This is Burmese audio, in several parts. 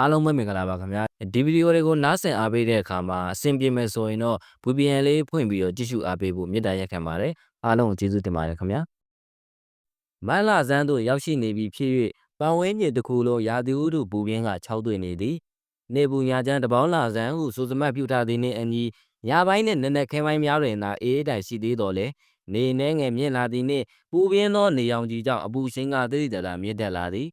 အားလုံးပဲမင်္ဂလာပါခင်ဗျာဒီဗီဒီယိုတွေကိုနားဆင်အားပေးတဲ့အခါမှာအဆင်ပြေမယ်ဆိုရင်တော့ VPN လေးဖွင့်ပြီးတော့ကြည့်ရှုအားပေးဖို့မေတ္တာရက်ခံပါတယ်အားလုံးကိုကျေးဇူးတင်ပါတယ်ခင်ဗျာမန္လာဇန်းတို့ရောက်ရှိနေပြီဖြစ်၍ပန်ဝင်းမြေတစ်ခုလုံးရာသီဥတုပူပြင်းက6တွေ့နေသည်နေပူညာချမ်းတပေါင်းလာဇန်းဟုဆိုစမတ်ပြုထားသည်နှင့်အညီညပိုင်းနှင့်နက်နက်ခင်းပိုင်းများတွင်သာအေးတိုင်ရှိသေးတော်လဲနေနှဲငယ်မြင့်လာသည်နှင့်ပူပြင်းသောနေရောင်ကြီးကြောင့်အပူရှင်ကတိတိတလာမြင့်တက်လာသည်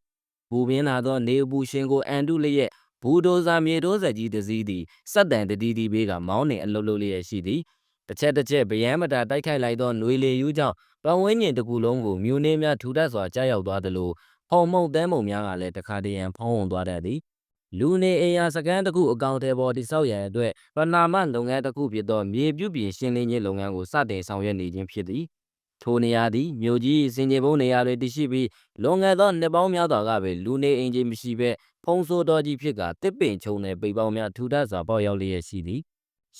ပူပြင်းလာသောနေအပူရှင်ကိုအန်တုလျက်ဘူဒိုဇာမြေတိုးဆက်ကြီးတစ်စီးသည်စက်တန်တတီးတီးဘေးကမောင်းနှင်အလုတ်လုတ်လျက်ရှိသည်တစ်ချက်တစ်ချက်ဗျမ်းမတာတိုက်ခိုက်လိုက်သောຫນွေလေယူးကြောင့်ပတ်ဝန်းကျင်တစ်ခုလုံးကိုမြူနှင်းများထူထပ်စွာကြားရောက်သွားသလိုဟုံမုံတန်းမုံများကလည်းတခါတရံဖုံးဝုံသွားတတ်သည်လူနေအိမ်ယာစကန်တစ်ခုအကောင့်ထဲပေါ်တိဆောက်ရန်အတွက်ပဏာမလုပ်ငန်းတစ်ခုဖြစ်သောမြေပြုပြင်ရှင်းလင်းခြင်းလုပ်ငန်းကိုစတင်ဆောင်ရွက်နေခြင်းဖြစ်သည် ထိုနေရာသည်မြို့ကြီးစင်ကြေဘုံနေရာတွင်တည်ရှိပြီးလွန်ခဲ့သောနှစ်ပေါင်းများစွာကပင်လူနေအိမ်ကြီးမရှိဘဲဖုံးဆိုးတော်ကြီးဖြစ်ကတစ်ပင်ချုံတဲ့ပိတ်ပေါင်းများထူထပ်စွာပေါက်ရောက်လျက်ရှိသည်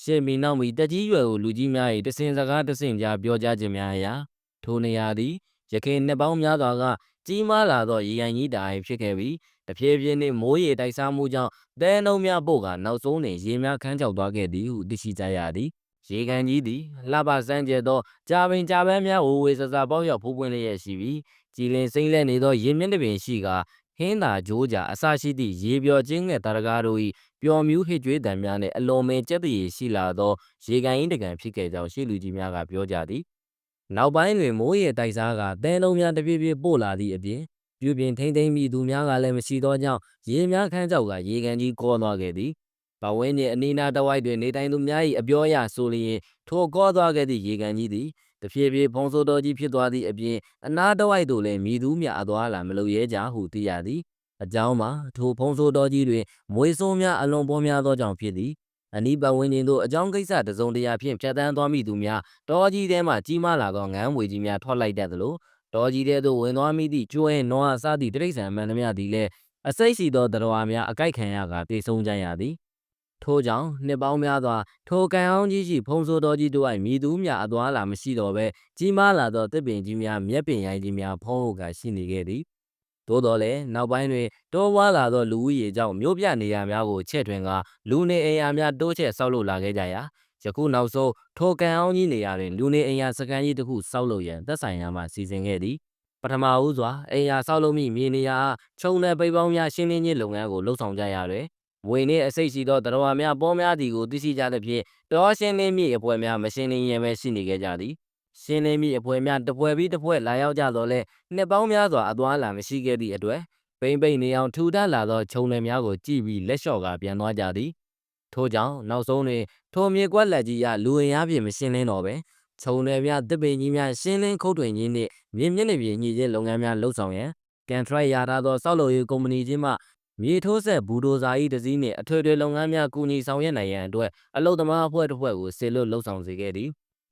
ရှေ့မီနောက်မီတက်ကြီးရွယ်ကိုလူကြီးများ၏တစင်စကားတစင်ကြားပြောကြားခြင်းများအရာထိုနေရာသည်ရခိုင်နှစ်ပေါင်းများစွာကကြီးမားလာသောရေကန်ကြီးတာအိဖြစ်ခဲ့ပြီးတဖြည်းဖြည်းနှင့်မိုးရေတိုက်စားမှုကြောင့်တဲနှုံများပို့ကနောက်ဆုံးတွင်ရေများခန်းချောက်သွားခဲ့သည်ဟုသိရှိကြရသည် ရေကန်ကြီးသည်လှပစမ်းကြဲသောကြာပင်ကြာပန်းများဝဝေဆဆပေါက်ရောက်ဖိုးပွင့်လျက်ရှိပြီးကြည်လင်စိမ့်လက်နေသောရေမျက်နှာပြင်ရှိကဟင်းသာကြိုးကြအစရှိသည့်ရေပျော်ခြင်းငယ်တာရကားတို့၏ပျော်မြူးဟစ်ကြွေးတံများနှင့်အလွန်ပင်ကြက်တည်ရှိလာသောရေကန်၏တကန်ဖြစ်ခဲ့ကြောင်းရှေ့လူကြီးများကပြောကြသည်နောက်ပိုင်းတွင်မိုးရေတိုက်စားကတဲလုံးများတပြည့်ပြည့်ပို့လာသည့်အပြင်ပြုပြင်ထိမ့်သိမ့်မိသူများကလည်းမရှိသောကြောင့်ရေများခန်းကြောက်ကရေကန်ကြီးကောသွားခဲ့သည် ပဝင်းနှင့်အနီးနားတစ်ဝိုက်တွင်နေထိုင်သူများ၏အပြောအရဆိုလျင်ထိုကောသွားခဲ့သည့်ရေကန်ကြီးသည်တဖြည်းဖြည်းဖုံးဆိုးတော်ကြီးဖြစ်သွားသည့်အပြင်အနားတစ်ဝိုက်သို့လည်းမြည်သူမြအသွားလာမလုပ်ရဲကြဟုသိရသည်အကြောင်းမှာထိုဖုံးဆိုးတော်ကြီးတွင်မွေဆိုးများအလွန်ပေါ်များသောကြောင့်ဖြစ်သည်အနီးပတ်ဝန်းကျင်သို့အကြောင်းကိစ္စတစုံတရာဖြင့်ဖြတ်တန်းသွားမိသူများတောကြီးထဲမှကြီးမားလာသောငန်းမွေကြီးများထွက်လိုက်တတ်သလိုတောကြီးထဲသို့ဝင်သွားမိသည့်ကျွဲနွားအစသည့်တိရစ္ဆာန်မှန်သမျှသည်လည်းအစိတ်ရှိသောတရဝါများအကြိုက်ခံရကပြေဆုံးကြရသည် ထို့ကြောင့်နှစ်ပေါင်းများစွာထိုကံအောင်ကြီးရှိဖုံဆိုးတော်ကြီးတို့၌မြည်သူမြအသွားလာမရှိတော့ဘဲကြီးမားလာသောတစ်ပင်ကြီးများမြက်ပင်ရိုင်းကြီးများဖုံးဟုတ်ကရှိနေခဲ့သည်သို့တော်လည်းနောက်ပိုင်းတွင်တောဝါလာသောလူဦးရေကြောင့်မြို့ပြနေရာများကိုချဲ့ထွင်ကလူနေအိမ်ယာများတိုးချဲ့ဆောက်လုပ်လာခဲ့ကြရာယခုနောက်ဆုံးထိုကံအောင်ကြီးနေရာတွင်လူနေအိမ်ယာစကန်ကြီးတစ်ခုဆောက်လုပ်ရန်သက်ဆိုင်ရာမှစီစဉ်ခဲ့သည်ပထမဦးစွာအိမ်ယာဆောက်လုပ်မိမြေနေရာခြုံတဲ့ပိတ်ပေါင်းများရှင်းလင်းခြင်းလုပ်ငန်းကိုလှုပ်ဆောင်ကြရတွင် ဝင်းနှင့်အစိတ်ရှိသောတရဝါများပေါ်များသည်ကိုသိရှိကြသဖြင့်တောရှင်းလင်းမြေအဖွဲ့များမရှင်းလင်းရန်ပဲရှိနေခဲ့ကြသည်ရှင်းလင်းမြေအဖွဲ့များတစ်ဖွဲ့ပြီးတစ်ဖွဲ့လာရောက်ကြတော့လဲနှစ်ပေါင်းများစွာအသွားအလာမရှိခဲ့သည့်အတွက်ပိမ့်ပိမ့်နေအောင်ထူထပ်လာသောခြုံလယ်များကိုကြည့်ပြီးလက်လျှော့ကပြန်သွားကြသည်ထို့ကြောင့်နောက်ဆုံးတွင်ထိုမြေကွက်လက်ကြီးရလူဝင်ရဖြင့်မရှင်းလင်းတော့ပဲခြုံလယ်များတစ်ပင်ကြီးများရှင်းလင်းခုတ်ထွင်ခြင်းနှင့်မြင်းမျက်နှာပြင်ညှိခြင်းလုပ်ငန်းများလှုပ်ဆောင်ရန်ကန်ထရိုက်ရထားသောစောက်လုပ်ရေးကုမ္ပဏီချင်းမှ မြေထိုးဆက်ဘူဒိုဇာ၏တစည်းနှင့်အထွေထွေလုပ်ငန်းများကူညီဆောင်ရွက်နိုင်ရန်အတွက်အလုသမားအဖွဲ့တစ်ဖွဲ့ကိုစေလွတ်လှုပ်ဆောင်စေခဲ့သည်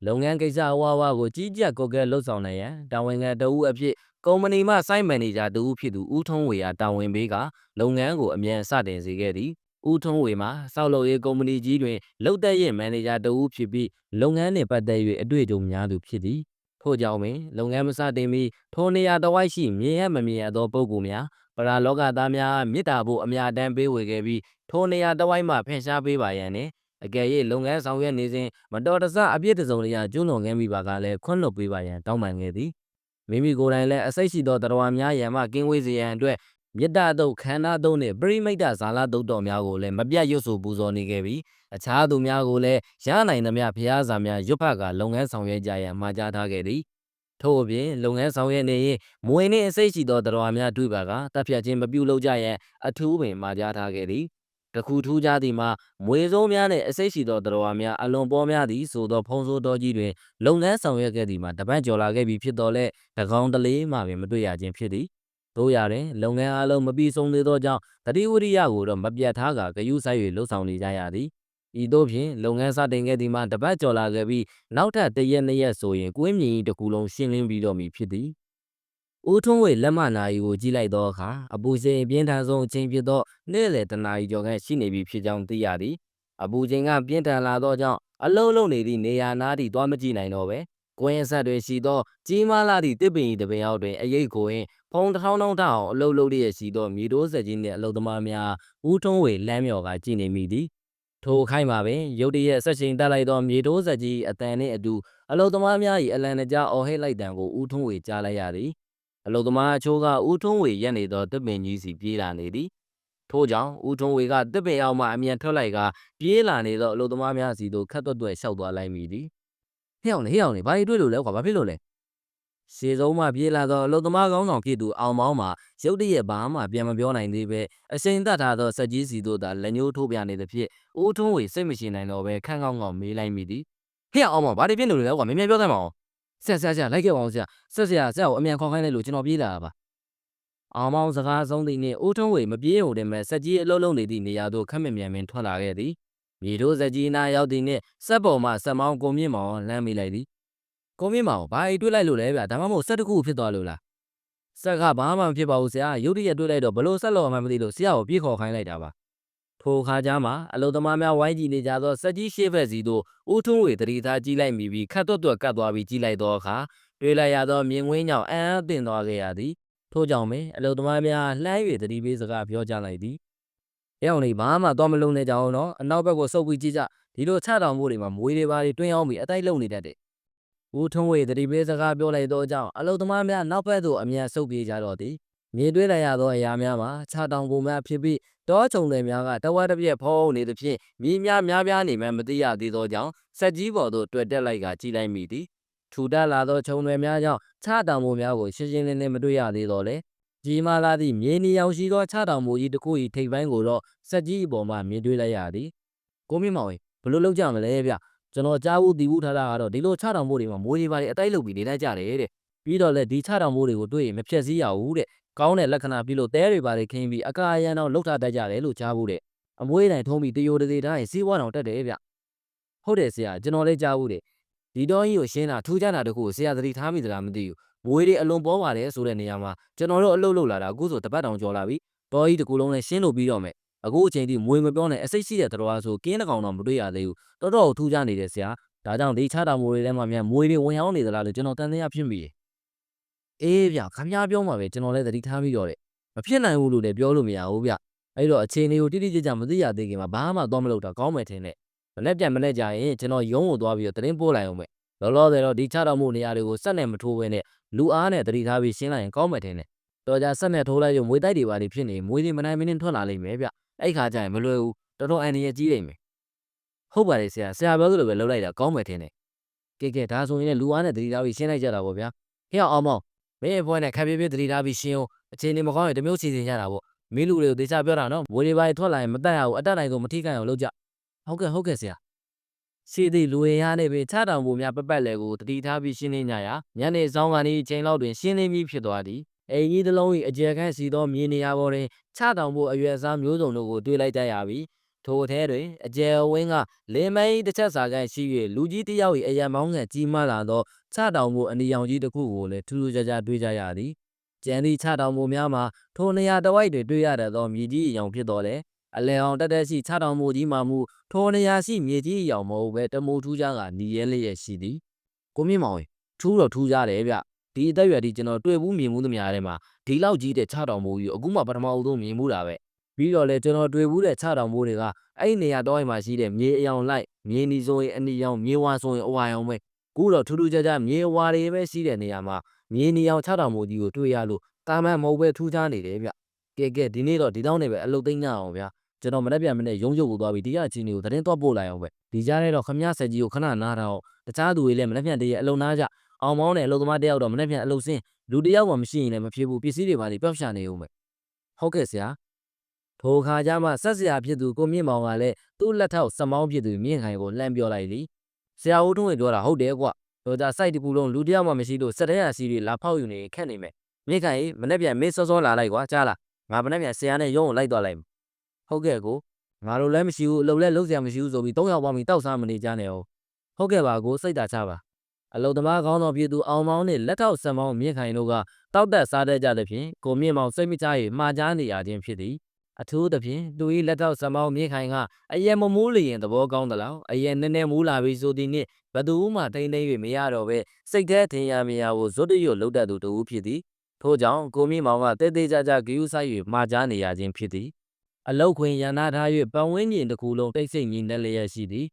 လုပ်ငန်းကိစ္စအဝါဝါကိုကြီးကြပ်ကွက်ကဲလှုပ်ဆောင်နိုင်ရန်တာဝန်ခံတဦးအဖြစ်ကုမ္ပဏီမှစိုက်မန်နေဂျာတဦးဖြစ်သူဦးထုံးဝေအားတာဝန်ပေးကလုပ်ငန်းကိုအမြန်စတင်စေခဲ့သည်ဦးထုံးဝေမှာစောက်လုပ်ရေးကုမ္ပဏီကြီးတွင်လုပ်သက်ရင့်မန်နေဂျာတဦးဖြစ်ပြီးလုပ်ငန်းနှင့်ပတ်သက်၍အတွေ့အကြုံများသူဖြစ်သည် ထို့ကြောင့်ပင်လုပ်ငန်းမစတင်မီထိုနေရာတစ်ဝိုက်ရှိမြင်ရမမြင်ရသောပုဂ္ဂိုလ်များပရာလောကသားများမေတ္တာဖို့အများတန်းပေးဝေခဲ့ပြီးထိုနေရာတစ်ဝိုက်မှဖယ်ရှားပေးပါရန်နှင့်အကယ်၍လုပ်ငန်းဆောင်ရွက်နေစဉ်မတော်တဆအပြစ်တစုံတရာကျူးလွန်ခဲ့မိပါကလည်းခွင့်လွှတ်ပေးပါရန်တောင်းပန်ခဲ့သည်မိမိကိုယ်တိုင်လည်းအစိတ်ရှိသောတရားများရန်မှကင်းဝေးစေရန်အတွက်မေတ္တာတုတ်ခန္ဓာတုတ်နှင့်ပရိမိတ်တဇာလတုတ်တော်များကိုလည်းမပြတ်ရွတ်ဆိုပူဇော်နေခဲ့ပြီး အခြားသူများကိုလည်းရနိုင်သမျှဖျားစာများရွတ်ဖတ်ကလုပ်ငန်းဆောင်ရွက်ကြရန်မှာကြားထားခဲ့သည်ထို့အပြင်လုပ်ငန်းဆောင်ရွက်နေရင်မွေနှင့်အစိတ်ရှိသောတရားများတွေ့ပါကတပ်ဖြတ်ခြင်းမပြုလုပ်ကြရန်အထူးပင်မှာကြားထားခဲ့သည်တခုထူးခြားသည်မှာမွေစိုးများနှင့်အစိတ်ရှိသောတရားများအလွန်ပေါ်များသည်ဆိုသောဖုံးစိုးတော်ကြီးတွင်လုပ်ငန်းဆောင်ရွက်ခဲ့သည်မှာတပတ်ကျော်လာခဲ့ပြီဖြစ်တော်လဲတကောင်တလေးမှပင်မတွေ့ရခြင်းဖြစ်သည်တို့ရတွင်လုပ်ငန်းအလုံးမပြီးဆုံးသေးသောကြောင့်တတိဝရိယကိုတော့မပြတ်ထားကဂယုဆိုင်၍လှုပ်ဆောင်နေကြရသည် ဤသို့ဖြင့်လုပ်ငန်းစတင်ခဲ့သည်မှာတပတ်ကျော်လာခဲ့ပြီးနောက်ထပ်တစ်ရက်နှစ်ရက်ဆိုရင်ကွင်းမြင်ကြီးတစ်ခုလုံးရှင်းလင်းပြီးတော့မည်ဖြစ်သည်ဦးထွန်းဝေလက်မနာရီကိုကြည့်လိုက်သောအခါအပူချိန်ပြင်းထန်ဆုံးအချိန်ဖြစ်သောနေ့လယ်တနာရီကျော်ခန့်ရှိနေပြီဖြစ်ကြောင်းသိရသည်အပူချိန်ကပြင်းထန်လာသောကြောင့်အလုံးလုံးနေသည့်နေရာနားထိသွားမကြည့်နိုင်တော့ပဲကွင်းဆက်တွင်ရှိသောကြီးမားလာသည့်တစ်ပင်ဤတစ်ပင်အောက်တွင်အရိပ်ကိုရင်ဖုံတစ်ထောင်းထောင်းထအောင်အလုတ်လုတ်ရရှိသောမြေတိုးဆက်ကြီးနှင့်အလုတ်သမားများဦးထုံးဝေလမ်းမြော်ကကြည်နေမိသည် ထိုအခိုက်မှာပင်ရုတ်တရက်ဆက်ချိန်တက်လိုက်သောမြေတိုးဆက်ကြီးအတန်နှင့်အတူအလုတ်သမားများ၏အလံတကြားအော်ဟစ်လိုက်တံကိုဦးထုံးဝေကြားလိုက်ရသည်အလုတ်သမားအချို့ကဦးထုံးဝေရက်နေသောတစ်ပင်ကြီးစီပြေးလာနေသည်ထို့ကြောင့်ဦးထုံးဝေကတစ်ပင်အောက်မှအမြန်ထွက်လိုက်ကပြေးလာနေသောအလုတ်သမားများစီသို့ခတ်သွက်သွက်လျှောက်သွားလိုက်မိသည်ဟဲ့အောင်လေဟဲ့အောင်လေဘာတွေတွေ့လို့လဲကွာဘာဖြစ်လို့လဲ ရှေ့ဆုံးမှပြေးလာသောအလုတ်သမားကောင်းဆောင်ဖြစ်သူအောင်မောင်းမှာရုတ်တရက်ဘာမှပြန်မပြောနိုင်သေးပဲအရှိန်သက်ထားသောစက်ကြီးစီတို့သာလက်ညှိုးထိုးပြနေသဖြင့်ဦးထွန်းဝေစိတ်မရှိနိုင်တော့ပဲခန့်ကောင်းကောင်းမေးလိုက်မိသည်ဟေ့အောင်မောင်းဘာတွေဖြစ်နေလို့လဲကွာမင်းမြန်ပြောသမ်းပါအောင်ဆက်ဆက်ဆက်လိုက်ခဲ့ပါအောင်ဆရာဆက်ဆရာဆရာကိုအမြန်ခေါ်ခိုင်းလိုက်လို့ကျွန်တော်ပြေးလာတာပါအောင်မောင်းစကားဆုံးသည့်နှင့်ဦးထွန်းဝေမပြေးုံတည်းမဲ့စက်ကြီးအလုံးလုံးနေသည့်နေရာသို့ခက်မမြန်မင်ထွက်လာခဲ့သည်မြေထိုးစက်ကြီးနာရောက်သည်နှင့်စက်ပေါ်မှစက်မောင်းကိုမြင့်မောင်လမ်းမိလိုက်သည် ကိုမင်းမောင်ဘာအိတ်တွေ့လိုက်လို့လဲဗျာဒါမှမဟုတ်ဆက်တစ်ခုဖြစ်သွားလို့လားဆက်ကဘာမှမဖြစ်ပါဘူးဆရာရုတ်တရက်တွေ့လိုက်တော့ဘလို့ဆက်လို့မှမသိလို့ဆရာကိုပြေးခေါ်ခိုင်းလိုက်တာပါထိုအခါကျမှအလုသမားများဝိုင်းကြည့်နေကြသောစက်ကြီးရှေ့ဘက်စီသို့ဦးထွန်းဝေတတိသားကြီးလိုက်မိပြီးခတ်တွတ်တွတ်ကတ်သွားပြီးကြီးလိုက်သောအခါတွေ့လိုက်ရသောမြင်ကွင်းကြောင့်အံ့အားသင့်သွားခဲ့ရသည်ထို့ကြောင့်ပင်အလုသမားများလှမ်း၍တတိပေးစကားပြောကြလိုက်သည်အဲအောင်လေးဘာမှသွားမလုံးနဲ့ကြအောင်နော်အနောက်ဘက်ကိုစုပ်ပြီးကြည့်ကြဒီလိုချတောင်မှုတွေမှာမွေးတွေပါတွေတွင်းအောင်ပြီးအတိုက်လုံနေတတ်တယ် ဦးထုံးဝေတတိပေးစကားပြောလိုက်သောကြောင့်အလုသမားများနောက်ဘက်သို့အမြန်ဆုတ်ပြေးကြတော့သည်မြေတွေးလိုက်ရသောအရာများမှာခြာတောင်ပုံများဖြစ်ပြီးတောချုံတွေများကတဝက်တစ်ပြက်ဖုံးနေသဖြင့်မြေများများပြားနေမှမသိရသေးသောကြောင့်ဆက်ကြီးပေါ်သို့တွေ့တက်လိုက်ကကြည်လိုက်မိသည်ထူတက်လာသောချုံတွေများကြောင့်ခြာတောင်ပုံများကိုရှင်းရှင်းလင်းလင်းမတွေ့ရသေးတော့လေကြီးမားလာသည့်မြေနီရောက်ရှိသောခြာတောင်ပုံကြီးတစ်ခု၏ထိပ်ပိုင်းကိုတော့ဆက်ကြီးအပေါ်မှမြင်တွေ့လိုက်ရသည်ကိုမင်းမောင်ဘယ်လိုလုပ်ကြမလဲဗျ ကျွန်တော်ကြားဘူးတည်ဘူးထားတာကတော့ဒီလိုချတောင်မိုးတွေမှာမိုးတွေပါတွေအတိုက်လုပ်ပြီးနေတတ်ကြတယ်တဲ့ပြီးတော့လည်းဒီချတောင်မိုးတွေကိုတွေ့ရင်မဖြက်စည်းရဘူးတဲ့ကောင်းတဲ့လက္ခဏာပြီးလို့တဲတွေပါတွေခင်းပြီးအကာအရန်တော့လှုပ်ထားတတ်ကြတယ်လို့ကြားဘူးတဲ့အမွေးတိုင်ထုံးပြီးတယိုတသေးတိုင်းစီးပွားတော်တက်တယ်ဗျဟုတ်တယ်ဆရာကျွန်တော်လည်းကြားဘူးတဲ့ဒီတော့ကြီးကိုရှင်းတာထူးခြားတာတခုကိုဆရာသတိထားမိသလားမသိဘူးမွေးတွေအလွန်ပေါ်ပါတယ်ဆိုတဲ့နေရာမှာကျွန်တော်တို့အလုပ်လုပ်လာတာအခုဆိုတပတ်တောင်ကျော်လာပြီတော်ကြီးတစ်ခုလုံးလည်းရှင်းလို့ပြီးတော့မယ် အခုအချိန်ထိမွေးမပြောနဲ့အစိတ်ရှိတဲ့တော်ဆိုကင်းတစ်ကောင်တော့မတွေ့ရသေးဘူးတော်တော်ကိုထူးခြားနေတယ်ဆရာဒါကြောင့်ဒီချတာမိုးတွေထဲမှာမြန်မွေးတွေဝင်ရောက်နေသလားလို့ကျွန်တော်တန်တရားဖြစ်မိတယ်အေးဗျခမ ्या ပြောမှာပဲကျွန်တော်လည်းသတိထားပြီးတော့တယ်မဖြစ်နိုင်ဘူးလို့လည်းပြောလို့မရဘူးဗျအဲ့တော့အခြေအနေကိုတိတိကျကျမသိရသေးခင်မှာဘာမှသွားမလုပ်တာကောင်းမယ်ထင်တယ်မနေ့ပြန်မနေ့ကြရင်ကျွန်တော်ရုံးကိုသွားပြီးတော့သတင်းပို့လိုက်အောင်ပဲလောလောဆယ်တော့ဒီချတော်မှုနေရာတွေကိုစက်နဲ့မထိုးဘဲနဲ့လူအားနဲ့သတိထားပြီးရှင်းလိုက်ရင်ကောင်းမယ်ထင်တယ်တော်ကြစက်နဲ့ထိုးလိုက်လို့မွေးတိုက်တွေပါနေဖြစ်နေမွေးတွေမနိုင်မနှင်းထွက်လာလိမ့်မယ်ဗျ အဲ့ခါကျရင်မလွယ်ဘူးတော်တော်အန်ရည်ကြီးလိမ့်မယ်ဟုတ်ပါတယ်ဆရာဆရာပြောသလိုပဲလုပ်လိုက်တာကောင်းမယ်ထင်တယ်ကဲကဲဒါဆိုရင်လည်းလူအားနဲ့တတိထားပြီးရှင်းလိုက်ကြတာပေါ့ဗျာဟဲ့အောင်မောင်မင်းအဖွဲနဲ့ခပ်ပြပြတတိထားပြီးရှင်းအောင်အခြေအနေမကောင်းရင်တမျိုးစီစဉ်ကြတာပေါ့မင်းလူတွေကိုတေချာပြောတာနော်ဝေဒီပိုင်းထွက်လာရင်မတက်ရဘူးအတက်နိုင်ဆုံးမထိခိုက်အောင်လုပ်ကြဟုတ်ကဲ့ဟုတ်ကဲ့ဆရာရှိသည့်လူရင်ရားနေပင်ချတောင်ပုံများပပတ်လဲကိုတတိထားပြီးရှင်းလင်းကြရာညနေဆောင်ကနေအချိန်လောက်တွင်ရှင်းလင်းပြီးဖြစ်သွားသည် အိမ်ကြီးတစ်လုံး၏အကျယ်ခန့်စီသောမြေနေရာပေါ်တွင်ချတောင်ပုံအရွယ်အစားမျိုးစုံတို့ကိုတွေ့လိုက်ကြရပြီးထိုအထဲတွင်အကျယ်အဝင်းကလင်မိုင်းတစ်ချက်စာကန်ရှိ၍လူကြီးတစ်ယောက်၏အရံမောင်းကန်ကြီးမားလာသောခြတောင်မှုအနီရောင်ကြီးတစ်ခုကိုလည်းထူးထူးခြားခြားတွေ့ကြရသည်။ကျန်သည့်ခြတောင်မှုများမှာထိုနေရာတစ်ဝိုက်တွင်တွေ့ရတတ်သောမြေကြီးအယောင်ဖြစ်တော်လဲအလယ်အောင်တက်တက်ရှိခြတောင်မှုကြီးမှမူထိုနေရာရှိမြေကြီးအယောင်မဟုတ်ပဲတမိုးထူးခြားကနီရဲလျက်ရှိသည်။ကိုမြင့်မောင်ရေထူးတော့ထူးခြားတယ်ဗျ။ ဒီအသက်အရွယ်ဒီကျွန်တော်တွေ့ဘူးမြင်မှုသမျှထဲမှာဒီလောက်ကြီးတဲ့ခြတောင်မှုကြီးကိုအခုမှပထမအဆုံးမြင်မှုတာပဲ။ပြီးတော့လေကျွန်တော်တွေ့ဘူးတဲ့ခြတောင်မှုတွေကအဲ့ဒီနေရာတော့အိမ်မှာရှိတဲ့မြေအယောင်လိုက်မြေနီဆိုရင်အနီရောင်မြေဝါဆိုရင်အဝါရောင်ပဲခုတော့ထူးထူးခြားခြားမြေအဝါတွေပဲရှိတဲ့နေရာမှာမြေနီရောင်6တောင်မိုးကြီးကိုတွေ့ရလို့တာမန်မဟုတ်ပဲထူးခြားနေတယ်ဗျကဲကဲဒီနေ့တော့ဒီတောင်းနေပဲအလုတ်သိမ်းကြအောင်ဗျာကျွန်တော်မနေ့ပြန်မနေ့ရုံးချုပ်ကိုသွားပြီးဒီကအချင်းတွေကိုသတင်းသွားပို့လိုက်အောင်ပဲဒီကြားထဲတော့ခမရဆက်ကြီးကိုခဏနားထားအောင်တခြားသူတွေလည်းမနေ့ပြန်တည်းရဲ့အလုံနားကြ အောင်မောင်းတဲ့အလုံသမားတယောက်တော့မနေ့ပြန်အလုံစင်းလူတယောက်မှမရှိရင်လည်းမဖြစ်ဘူးပစ္စည်းတွေပါလေပျောက်ရှာနေဦးမယ်ဟုတ်ကဲ့ဆရာထိုအခါကျမှဆက်စရာဖြစ်သူကိုမြင့်မောင်ကလည်းသူ့လက်ထောက်စမောင်းဖြစ်သူမြင့်ခိုင်ကိုလှမ်းပြောလိုက်လီဆရာဦးထွန်းဝေပြောတာဟုတ်တယ်ကွတော့ဒါစိုက်တစ်ခုလုံးလူတစ်ယောက်မှမရှိလို့စက်တဲ့ရစီတွေလာဖောက်ယူနေခက်နေမယ်မြင့်ခိုင်ရေမနေ့ပြန်မင်းစောစောလာလိုက်ကွာကြားလားငါမနေ့ပြန်ဆရာနဲ့ရုံးကိုလိုက်သွားလိုက်မယ်ဟုတ်ကဲ့ကိုငါတို့လည်းမရှိဘူးအလုပ်လည်းလုပ်စရာမရှိဘူးဆိုပြီး၃ယောက်ပေါင်းပြီးတောက်စားမနေကြနဲ့ဟုတ်ဟုတ်ကဲ့ပါကိုစိတ်သာချပါ အလုသမားကောင်းတော်ပြည်သူအောင်မောင်းနဲ့လက်ထောက်ဆက်မောင်းမြင့်ခိုင်တို့ကတောက်တက်စားတတ်ကြသဖြင့်ကိုမြင့်မောင်စိတ်မချရေမှားကြားနေရခြင်းဖြစ်သည်အထူးသဖြင့်သူ၏လက်ထောက်စမောင်းမြင့်ခိုင်ကအယံမမိုးလျင်သဘောကောင်းသလားအယံနည်းနည်းမူးလာပြီဆိုသည်နှင့်ဘသူမှတိမ့်သိမ့်၍မရတော့ပဲစိတ်แท้ထင်ရမရကိုဇွတ်တရွတ်လုတ်တတ်သူတူဖြစ်သည်ထို့ကြောင့်ကိုမြင့်မောင်ကတဲသေးကြကြဂယုဆိုင်၍မှာကြားနေရခြင်းဖြစ်သည်အလောက်ခွင်ရန်နာထား၍ပတ်ဝန်းကျင်တစ်ခုလုံးတိတ်ဆိတ်ညီနှက်လျက်ရှိသည်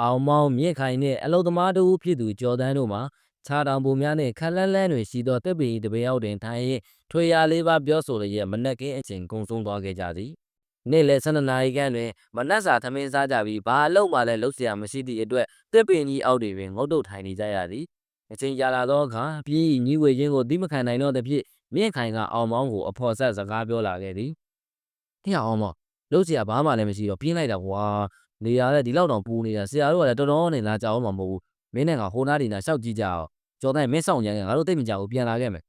အောင်မောင်မြင့်ခိုင်နှင့်အလုသမားတို့ဖြစ်သူကျော်တန်းတို့မှာခြာတောင်ပုံများနှင့်ခက်လန်းလန်းတွင်ရှိသောတပ်ပင်၏တပင်အောက်တွင်ထိုင်၍ထွေရလေးပါပြောဆိုလျက်မနက်ကင်းအချိန်ကုန်ဆုံးသွားခဲ့ကြသည်နေ့လယ်12နာရီခန့်တွင်မနက်စာသမင်းစားကြပြီးဘာအလုပ်မှလည်းလုပ်เสียမရှိသည့်အတွက်တပ်ပင်ကြီးအောက်တွင်ငုတ်တုတ်ထိုင်နေကြရသည်အချိန်ကြာလာသောအခါပြည်၏ညီဝေချင်းကိုတိမခံနိုင်တော့သဖြင့်မြင့်ခိုင်ကအောင်မောင်းကိုအဖော်ဆက်စကားပြောလာခဲ့သည်။ဟဲ့အောင်မောင်လုပ်เสียဘာမှလည်းမရှိတော့ပြင်းလိုက်တာကွာ နေရတဲ့ဒီလောက်တောင်ပူနေတာဆရာတို့ကလည်းတော်တော်နေလာကြအောင်မှာမဟုတ်ဘူးမင်းနဲ့ကဟိုနားဒီနားရှောက်ကြည့်ကြအောင်ကျော်တိုင်းမင်းဆောင်ကြရင်ငါတို့သိမကြဘူးပြန်လာခဲ့မယ်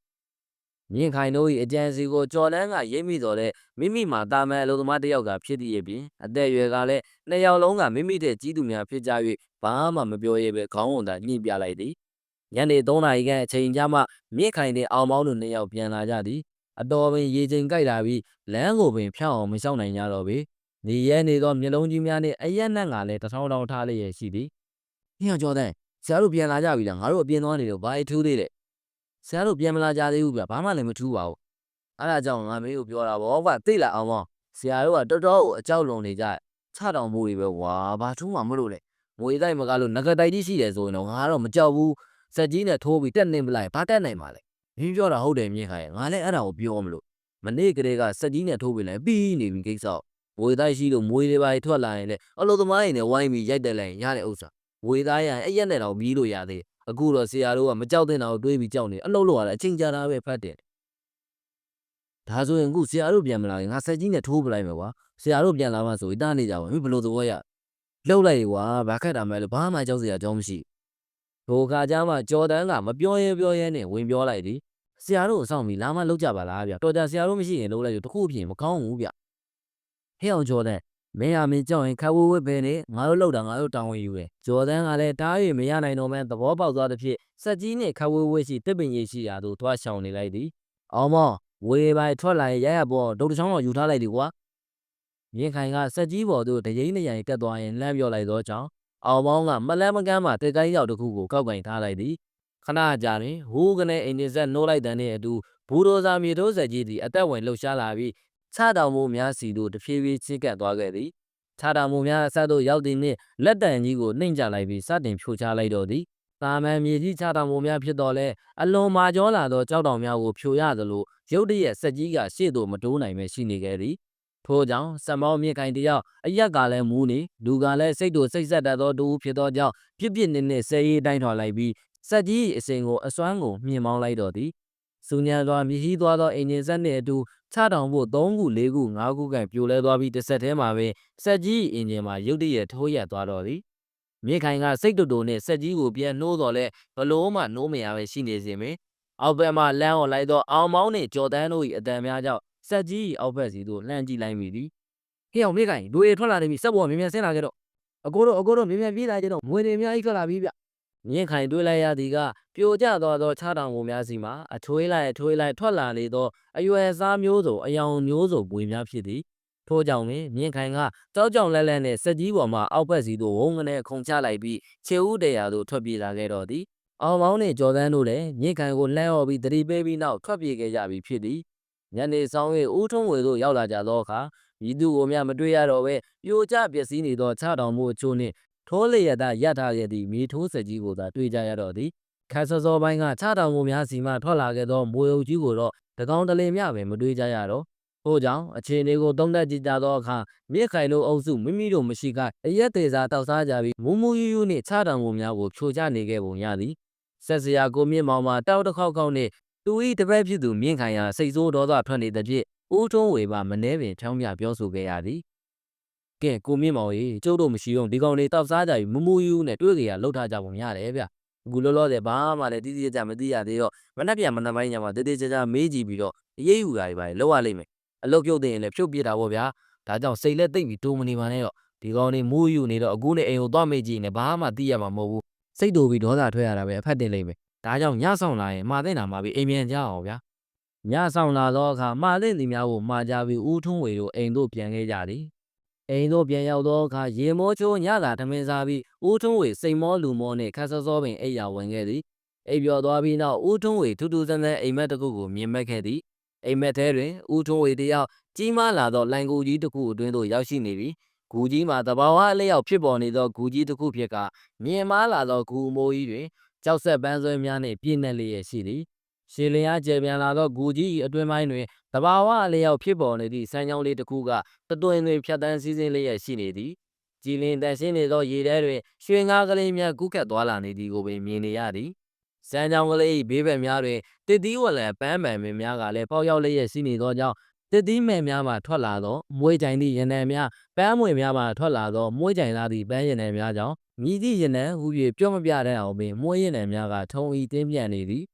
မြင့်ခိုင်တို့၏အကြံစီကိုကျော်လန်းကရိပ်မိတော်လဲမိမိမှာတာမန်အလုပ်သမားတစ်ယောက်ကဖြစ်သည့်အပြင်အသက်အရွယ်ကလည်းနှစ်ယောက်လုံးကမိမိတဲ့ကြီးသူများဖြစ်ကြ၍ဘာမှမပြောရဲပဲခေါင်းဝန်သာညှိပြလိုက်သည်ညနေ3နာရီခန့်အချိန်ကျမှမြင့်ခိုင်တဲ့အောင်မောင်းတို့နှစ်ယောက်ပြန်လာကြသည်အတော်ပင်ရေချိန်ကြိုက်လာပြီးလမ်းကိုပင်ဖြောင်းအောင်မလျှောက်နိုင်ကြတော့ပေ နေရဲနေသောမျက်လုံးကြီးများနှင့်အရက်နက်ကလည်းတထောင်ထောင်ထားလျက်ရှိသည်ဟင်းကျော်တဲ့ဆရာတို့ပြန်လာကြပြီလားငါတို့အပြင်သွားနေတော့ဘာအထူးသေးလဲဆရာတို့ပြန်မလာကြသေးဘူးဗျဘာမှလည်းမထူးပါဘူးအဲ့ဒါကြောင့်ငါမင်းကိုပြောတာဗောကွာသိလားအောင်မောင်းဆရာတို့ကတော်တော်ကိုအကြောက်လွန်နေကြချတောင်မှုတွေပဲဝါဘာထူးမှမလို့လဲငွေတိုက်မကလို့ငကတိုက်ကြီးရှိတယ်ဆိုရင်တော့ငါတော့မကြောက်ဘူးစက်ကြီးနဲ့ထိုးပြီးတက်နေမလိုက်ဘာတက်နိုင်မှာလဲမင်းပြောတာဟုတ်တယ်မြင့်ခိုင်ငါလည်းအဲ့ဒါကိုပြောမလို့မနေ့ကလေးကစက်ကြီးနဲ့ထိုးပြီးလဲပြီးနေပြီကိစ္စ ငွေတိုက်ရှိလို့မွေတွေပါထွက်လာရင်လေအလိုသမားရင်လည်းဝိုင်းပြီးရိုက်တက်လိုက်ရင်ရတဲ့ဥစ္စာငွေသားရရင်အဲ့ရက်နဲ့တော့မီးလို့ရသေးအခုတော့ဆရာတို့ကမကြောက်တဲ့အောင်တွေးပြီးကြောက်နေအလုပ်လုပ်ရတာအချိန်ကြာတာပဲဖတ်တယ်ဒါဆိုရင်အခုဆရာတို့ပြန်မလာရင်ငါစက်ကြီးနဲ့ထိုးပလိုက်မယ်ကွာဆရာတို့ပြန်လာမှဆိုရင်တားနေကြပါမင်းဘယ်လိုသဘောရလှုပ်လိုက်လေကွာဘာခက်တာမဲလို့ဘာမှကြောက်စရာအကြောင်းမရှိဒိုခါကျမှကြော်တန်းကမပြောရဲပြောရဲနဲ့ဝင်ပြောလိုက်သည်ဆရာတို့အဆောင်ပြီးလာမလောက်ကြပါလားဗျတော်ကြဆရာတို့မရှိရင်လှုပ်လိုက်လို့တခုအပြင်မကောင်းဘူးဗျ ဟဲ့အောင်ကြော်တန်းမင်းဟာမင်းကြောက်ရင်ခါဝဝဲပဲနဲ့ငါတို့လောက်တာငါတို့တောင်းဝင်ယူတယ်ဂျော်ဒန်ကလည်းတား၍မရနိုင်တော့မှသဘောပေါက်သွားသဖြင့်စက်ကြီးနှင့်ခါဝဝဲရှိတစ်ပင်ရည်ရှိရာသို့သွားရှောင်နေလိုက်သည်အောင်မောဝေပိုင်ထွက်လာရင်ရရပေါ်ဒုတ်တချောင်းတော့ယူထားလိုက်သည်ကွာမြင့်ခိုင်ကစက်ကြီးပေါ်သို့တရိန်းတရိုင်တက်သွားရင်လှမ်းပြောလိုက်သောကြောင့်အောင်မောင်းကမလန်းမကန်းမှတက်ကိုင်းရောက်တစ်ခုကိုကောက်ကင်ထားလိုက်သည်ခဏကြာတွင်ဟိုးကနေအိမ်နေဆက်နှိုးလိုက်တဲ့နှင့်အတူဘူရိုဇာမြေတိုးဆက်ကြီးသည်အသက်ဝင်လှုပ်ရှားလာပြီး ခြားတောင်မှုများစီသို့တဖြည်းဖြည်းချဉ်ကပ်သွားခဲ့သည်ခြားတောင်မှုများအဆက်သို့ရောက်သည်နှင့်လက်တံကြီးကိုနှိမ့်ကြလိုက်ပြီးစတင်ဖြိုချလိုက်တော့သည်တာမန်မြေကြီးခြားတောင်မှုများဖြစ်တော်လဲအလွန်မာကျောလာသောကြောက်တောင်များကိုဖြိုရသလိုရုတ်တရက်ဆက်ကြီးကရှေ့သို့မတိုးနိုင်ပဲရှိနေခဲ့သည်ထို့ကြောင့်စမောင်းမြင့်ခိုင်တယောက်အရက်ကလည်းမူးနေလူကလည်းစိတ်တို့စိတ်ဆက်တတ်သောတူဖြစ်သောကြောင့်ပြစ်ပြစ်နစ်နစ်ဆဲရေးတိုင်းထွာလိုက်ပြီးစက်ကြီးအစဉ်ကိုအစွမ်းကိုမြင်မောင်းလိုက်တော့သည် စူညံစွာမြည်ဟီးသွားသောအင်ဂျင်ဆက်နှင့်အတူချတောင်ဖို့3ခု4ခု5ခုကန်ပြိုလဲသွားပြီးတစ်ဆက်တည်းမှာပင်စက်ကြီးအင်ဂျင်မှာရုတ်တရက်ထိုးရက်သွားတော့သည်မြေခိုင်ကစိတ်တူတူနဲ့စက်ကြီးကိုပြန်နှိုးတော်လဲဘလို့မှနှိုးမရပဲရှိနေစဉ်ပင်အောက်ဘက်မှလမ်းော်လိုက်သောအောင်မောင်းနှင့်ကြော်တန်းတို့၏အတန်များကြောင့်စက်ကြီး၏အောက်ဘက်စီသို့လှမ်းကြည့်လိုက်မိသည်ဟေ့အောင်မြေခိုင်ဒွေထွက်လာနေပြီစက်ပေါ်မြင်မြန်ဆင်းလာခဲ့တော့အကိုတို့အကိုတို့မြင်မြန်ပြေးလာကြတော့ငွေတွေအများကြီးထွက်လာပြီဗျမြင့်ခိုင်တွေးလိုက်ရသည်က ပြိုကျသွားသောခြားတောင်ပုံများစီမှာအထွေးလိုက်အထွေးလိုက်ထွက်လာလေသောအရွယ်စားမျိုးစုံအယောင်မျိုးစုံပွေများဖြစ်သည်ထို့ကြောင့်ပင်မြင့်ခိုင်ကတောက်ကြောင်လက်လက်နှင့်စက်ကြီးပေါ်မှအောက်ဘက်စီသို့ဝုန်းကနေခုန်ချလိုက်ပြီးခြေဦးတရာသို့ထွက်ပြေးလာခဲ့တော့သည်အောင်မောင်းနှင့်ကြော်သန်းတို့လည်းမြင့်ခိုင်ကိုလှမ်းော်ပြီးတတိပေးပြီးနောက်ထွက်ပြေးခဲ့ကြပြီဖြစ်သည်ညနေဆောင်၍ဦးထုံးဝေသို့ရောက်လာကြသောအခါဤသူကိုမျှမတွေ့ရတော့ပဲပြိုကျပျက်စီးနေသောခြားတောင်မှုအချို့နှင့်ထိုးလျက်သာရပ်ထားခဲ့သည့်မြေထိုးဆက်ကြီးကိုသာတွေ့ကြရတော့သည် ခါစောစောပိုင်းကခြားတောင်မှုများစီမှထွက်လာခဲ့သောမွေအုပ်ကြီးကိုတော့တကောင်တလေမျှပင်မတွေ့ကြရတော့ထို့ကြောင့်အခြေအနေကိုသုံးသပ်ကြည့်ကြသောအခါမြစ်ခိုင်တို့အုပ်စုမိမိတို့မရှိကအရက်သေးစားတောက်စားကြပြီးမူးမူးယူးယူးနှင့်ခြားတောင်မှုများကိုဖြိုချနေခဲ့ပုံရသည်ဆက်စရာကိုမြင့်မောင်မှတောက်တစ်ခေါက်ခေါက်နှင့်သူ၏တပည့်ဖြစ်သူမြင့်ခိုင်ရာစိတ်ဆိုးဒေါသထွက်နေသဖြင့်ဦးထုံးဝေမှမနှဲပင်ချောင်းပြပြောဆိုခဲ့ရသည်ကဲကိုမြင့်မောင်ကြီးကျုပ်တို့မရှိတော့ဒီကောင်လေးတောက်စားကြပြီးမူးမူးယူးနဲ့တွေ့ကြရလှုပ်ထားကြပုံရတယ်ဗျ အခုလောလောဆယ်ဘာမှလည်းတိတိကျကျမသိရသေးတော့မနှက်ပြန်မနှက်ပိုင်းညမှာတိတိကျကျမေးကြည့်ပြီးတော့အေးအေးယူတာတွေပါလေလောက်ရလိမ့်မယ်အလုတ်ပြုတ်တဲ့ရင်လည်းဖြုတ်ပြတာပေါ့ဗျာဒါကြောင့်စိတ်လက်သိမ့်ပြီးတိုးမနေပါနဲ့တော့ဒီကောင်လေးမူးယူနေတော့အခုနဲ့အိမ်ကိုသွားမေးကြည့်နေဘာမှသိရမှာမဟုတ်ဘူးစိတ်တူပြီးဒေါသထွက်ရတာပဲအဖက်တင်လိမ့်မယ်ဒါကြောင့်ညဆောင်လာရင်မှာတဲ့နာမှာပြီးအိမ်ပြန်ကြအောင်ဗျာညဆောင်လာသောအခါမှာတဲ့သူများကိုမှာကြပြီးဦးထွန်းဝေတို့အိမ်သို့ပြန်ခဲ့ကြသည် အိမ်သို့ပြန်ရောက်သောအခါရေမောချိုးညသာထမင်းစားပြီးဦးထွန်းဝေစိတ်မောလူမောနှင့်ခက်စောစောပင်အိပ်ယာဝင်ခဲ့သည်အိပ်ပျော်သွားပြီးနောက်ဦးထွန်းဝေထူးထူးဆန်းဆန်းအိမ်မက်တစ်ခုကိုမြင်မက်ခဲ့သည်အိမ်မက်ထဲတွင်ဦးထွန်းဝေတယောက်ကြီးမားလာသောလိုင်ကူကြီးတစ်ခုအတွင်းသို့ရောက်ရှိနေပြီးဂူကြီးမှာတဘာဝအလျောက်ဖြစ်ပေါ်နေသောဂူကြီးတစ်ခုဖြစ်ကမြင်မားလာသောဂူအမိုးကြီးတွင်ကြောက်ဆက်ပန်းဆွဲများနှင့်ပြည့်နှက်လျက်ရှိသည် ရှေလျားကျယ်ပြန်လာသောဂူကြီး၏အတွင်းပိုင်းတွင်တဘာဝအလျောက်ဖြစ်ပေါ်နေသည့်စမ်းချောင်းလေးတစ်ခုကတတွင်တွင်ဖြတ်တန်းစည်းစိမ်လျက်ရှိနေသည်ကြည်လင်တန်ရှင်းနေသောရေထဲတွင်ရွှေငါးကလေးများကူးကပ်သွားလာနေသည်ကိုပင်မြင်နေရသည်စမ်းချောင်းကလေး၏ဘေးဘက်များတွင်တစ်သီးဝလံပန်းပန်ပင်များကလည်းပေါက်ရောက်လျက်ရှိနေသောကြောင့်တစ်သီးမဲ့များမှထွက်လာသောမွေးကြိုင်သည့်ရနံများပန်းမွေများမှထွက်လာသောမွေးကြိုင်လာသည့်ပန်းရနံများကြောင့်မြည်သည့်ရနံဟူ၍ပြောမပြတတ်အောင်ပင်မွေးရနံများကထုံဤတင်းပြန်နေသည်